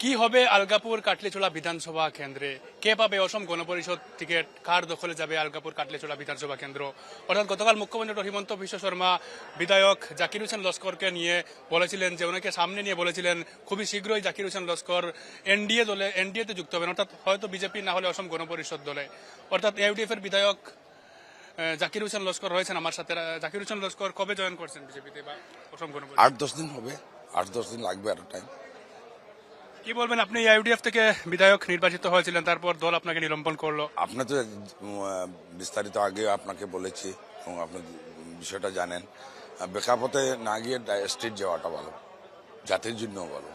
কি হবে আলগাপুর কাটলিচোলা বিধানসভা কেন্দ্রে? কে পাবে অসম গণপরিষদ টিকিট? কার দখলে যাবে আলগাপুর কাটলিচোলা বিধানসভা কেন্দ্র? অর্থাৎ গতকাল মুখ্যমন্ত্রী হিমন্ত বিশ্ব শর্মা, বিধায়ক জাকির হোসেন লস্করকে নিয়ে বলেছিলেন যে ওনাকে সামনে নিয়ে বলেছিলেন, খুবই শীঘ্রই জাকির হোসেন লস্কর এনডিএ দলে, এনডিএতে যুক্ত হবেন। অর্থাৎ হয়তো বিজেপি, না হলে অসম গণপরিষদ দলে। অর্থাৎ ইউডিএফ এর বিধায়ক জাকির হোসেন লস্কর রয়েছেন আমার সাথে। জাকির হোসেন লস্কর কবে জয়েন করছেন বিজেপিতে বা অসম গণপরিষদ? আট দশ দিন হবে। আট দশ দিন লাগবে আরও টাইম কি বলবেন? আপনি ইউডিএফ থেকে বিধায়ক নির্বাচিত হয়েছিলেন তারপর দল আপনাকে নিলম্বন করল। আপনি তো বিস্তারিত আগে আপনাকে বলেছি এবং আপনি বিষয়টা জানেন। বেকাপথে না গিয়ে স্ট্রিট যাওয়াটা ভালো জাতির জন্য ভালো।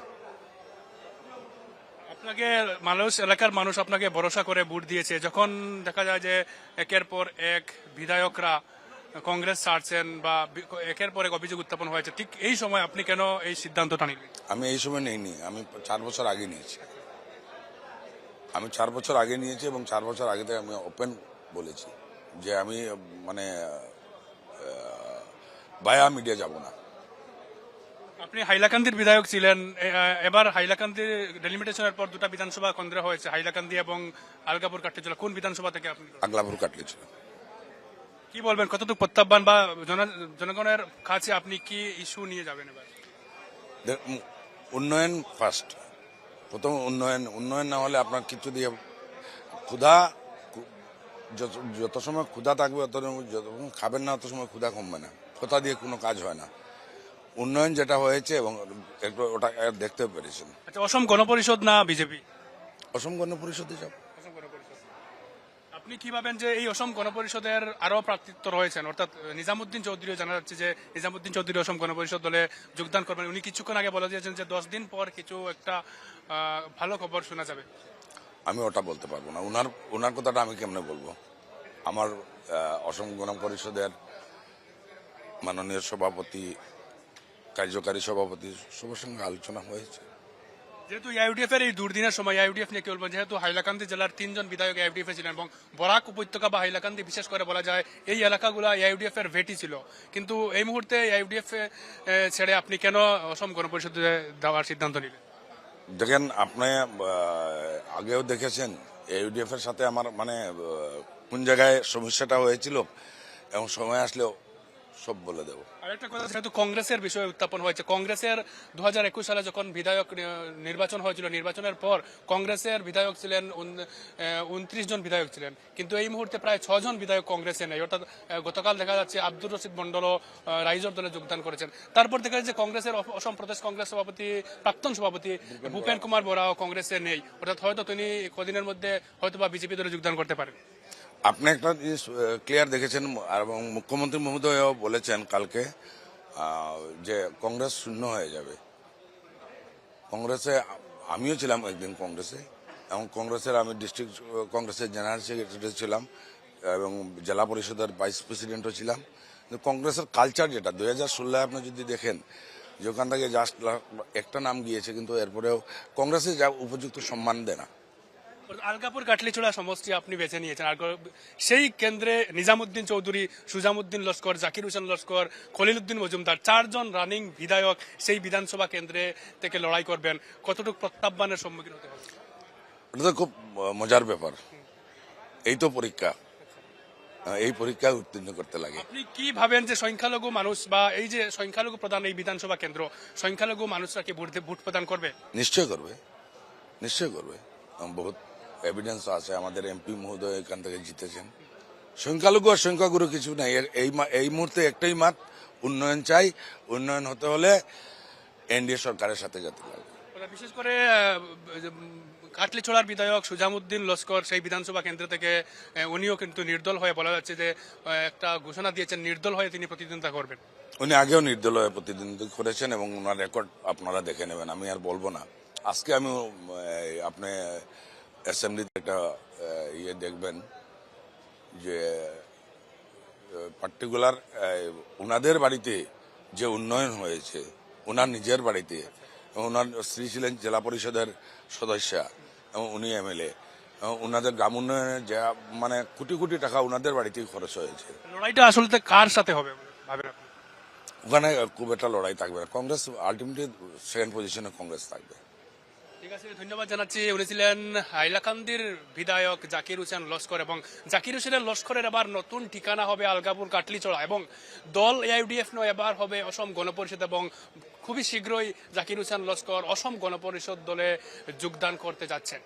আপনাকে মানুষ এলাকার মানুষ আপনাকে ভরসা করে ভোট দিয়েছে। যখন দেখা যায় যে একের পর এক বিধায়করা কংগ্রেস ছাড়ছেন বা একের পর এক অভিযোগ উত্থাপন হয়েছে ঠিক এই সময় আপনি কেন এই সিদ্ধান্তটা নিলেন আমি এই সময় নেইনি আমি চার বছর আগে নিয়েছি। আমি চার বছর আগে নিয়েছি এবং চার বছর আগে থেকে আমি ওপেন বলেছি যে আমি মানে বায়া মিডিয়া যাব না। আপনি হাইলাকান্দির বিধায়ক ছিলেন এবার হাইলাকান্দি ডেলিমিটেশনের পর দুটা বিধানসভা কেন্দ্র হয়েছে হাইলাকান্দি এবং আলগাপুর কাট্টিচলা কোন বিধানসভা থেকে আপনি? আগলাপুর কাটলেছিল কি বলবেন? কতটুকু প্রত্যাহ্বান বা জনগণের কাছে আপনি কি ইস্যু নিয়ে যাবেন এবার? উন্নয়ন ফার্স্ট প্রথম উন্নয়ন উন্নয়ন না হলে আপনার কিছু দিয়ে ক্ষুধা যত সময় ক্ষুধা থাকবে অত যত খাবেন না অত সময় ক্ষুধা কমবে না। কথা দিয়ে কোনো কাজ হয় না। উন্নয়ন যেটা হয়েছে এবং একটু ওটা দেখতে পেরেছেন। আচ্ছা অসম গণপরিষদ না বিজেপি? অসম গণ পরিষদে যাব। অসম গণপরিষদ আপনি কি ভাবেন যে এই অসম গণপরিষদের আরও প্রার্থিত্ব রয়েছেন অর্থাৎ নিজামুদ্দিন চৌধুরীও জানা যাচ্ছে যে নিজামুদ্দিন চৌধুরী অসম গণপরিষদ দলে যোগদান করবেন। উনি কিছুক্ষণ আগে বলে দিয়েছেন যে দশ দিন পর কিছু একটা ভালো খবর শোনা যাবে। আমি ওটা বলতে পারব না। ওনার ওনার কথাটা আমি কেমনে বলব? আমার অসম গণ পরিষদের মাননীয় সভাপতি, কার্যকারী সভাপতি সবার সঙ্গে আলোচনা হয়েছে। যেহেতু ইউডিএফ এর এই দুর্দিনের সময় ইউডিএফ নিয়ে কি বলব যেহেতু হাইলাকান্দি জেলার তিনজন বিধায়ক ইউডিএফ এ ছিলেন এবং বরাক উপত্যকা বা হাইলাকান্দি বিশেষ করে বলা যায়, এই এলাকাগুলো ইউডিএফ এর ভেটি ছিল। কিন্তু এই মুহূর্তে ইউডিএফ ছেড়ে আপনি কেন অসম গণপরিষদে দেওয়ার সিদ্ধান্ত নিলেন? দেখেন, আপনি আগেও দেখেছেন ইউডিএফ এর সাথে আমার মানে কোন জায়গায় সমস্যাটা হয়েছিল এবং সময় আসলেও সব বলে দেবো। আরেকটা কথা যেহেতু কংগ্রেসের বিষয়ে উত্থাপন হয়েছে। কংগ্রেসের দুহাজার একুশ সালে যখন বিধায়ক নির্বাচন হয়েছিল নির্বাচনের পর কংগ্রেসের বিধায়ক ছিলেন উনত্রিশ জন বিধায়ক ছিলেন। কিন্তু এই মুহূর্তে প্রায় ছজন বিধায়ক কংগ্রেসে নেই। অর্থাৎ গতকাল দেখা যাচ্ছে আব্দুর রশিদ মন্ডলও আহ, রাইজর দলে যোগদান করেছেন। তারপর দেখা যাচ্ছে কংগ্রেসের অসম প্রদেশ কংগ্রেস সভাপতি প্রাক্তন সভাপতি ভূপেন কুমার বরাও কংগ্রেসে নেই। অর্থাৎ হয়তো তিনি কদিনের মধ্যে হয়তো বা বিজেপি দলে যোগদান করতে পারেন। আপনি একটা জিনিস ক্লিয়ার দেখেছেন, এবং মুখ্যমন্ত্রী মহোদয়ও বলেছেন কালকে যে কংগ্রেস শূন্য হয়ে যাবে। কংগ্রেসে, আমিও ছিলাম একদিন কংগ্রেসে, এবং কংগ্রেসের আমি ডিস্ট্রিক্ট কংগ্রেসের জেনারেল সেক্রেটারি ছিলাম, এবং জেলা পরিষদের ভাইস প্রেসিডেন্টও ছিলাম। কংগ্রেসের কালচার যেটা, দুই হাজার ষোলোয় আপনি যদি দেখেন, যে ওখান থেকে জাস্ট একটা নাম গিয়েছে, কিন্তু এরপরেও কংগ্রেসে যা উপযুক্ত সম্মান দেয় না। আলগাপুর কাটলিচুড়া সমষ্টি আপনি বেছে নিয়েছেন। আর সেই কেন্দ্রে নিজামুদ্দিন চৌধুরী সুজামুদ্দিন লস্কর জাকির হোসেন লস্কর খলিলুদ্দিন মজুমদার চারজন রানিং বিধায়ক সেই বিধানসভা কেন্দ্রে থেকে লড়াই করবেন। কতটুকু প্রত্যাহ্বানের সম্মুখীন হতে হবে? এটা তো খুব মজার ব্যাপার। এই তো পরীক্ষা। এই পরীক্ষায় উত্তীর্ণ করতে লাগে। আপনি কি ভাবেন যে সংখ্যালঘু মানুষ বা এই যে সংখ্যালঘু প্রধান এই বিধানসভা কেন্দ্র সংখ্যালঘু মানুষরা কি ভোট ভোট প্রদান করবে? নিশ্চয় করবে। নিশ্চয় করবে। বহুত এভিডেন্স আছে আমাদের এমপি মহোদয় এখান থেকে জিতেছেন। সংখ্যালঘু আর সংখ্যাগুরু কিছু নাই। এর- এই এই মুহূর্তে একটাই মাত উন্নয়ন চাই। উন্নয়ন হতে হলে এনডিএ সরকারের সাথে যেতে লাগবে বিশেষ করে কাটলিছোড়ার বিধায়ক সুজামুদ্দিন লস্কর সেই বিধানসভা কেন্দ্র থেকে উনিও কিন্তু নির্দল হয়ে বলা যাচ্ছে যে একটা ঘোষণা দিয়েছেন নির্দল হয়ে তিনি প্রতিদ্বন্দ্বিতা করবেন। উনি আগেও নির্দল হয়ে প্রতিদ্বন্দ্বী করেছেন এবং ওনার রেকর্ড আপনারা দেখে নেবেন। আমি আর বলব না। আজকে আমি আপনি অ্যাসেম্বলিতে একটা ইয়ে দেখবেন যে পার্টিকুলার ওনাদের বাড়িতে যে উন্নয়ন হয়েছে ওনার নিজের বাড়িতে এবং ওনার স্ত্রী ছিলেন জেলা পরিষদের সদস্যা এবং উনি এমএলএ ওনাদের গ্রাম উন্নয়নের যা মানে কোটি কোটি টাকা ওনাদের বাড়িতেই খরচ হয়েছে। লড়াইটা আসলে কার সাথে হবে ওখানে খুব একটা লড়াই থাকবে কংগ্রেস আলটিমেটলি সেকেন্ড পজিশনে কংগ্রেস থাকবে। ঠিক আছে, ধন্যবাদ জানাচ্ছি। উনি ছিলেন হাইলাকান্দির বিধায়ক জাকির হোসেন লস্কর এবং জাকির হোসেনের লস্করের এবার নতুন ঠিকানা হবে আলগাপুর কাটলিচড়া এবং দল এআইডিএফ নয়, এবার হবে অসম গণপরিষদ এবং খুবই শীঘ্রই জাকির হোসেন লস্কর অসম গণপরিষদ দলে যোগদান করতে যাচ্ছেন।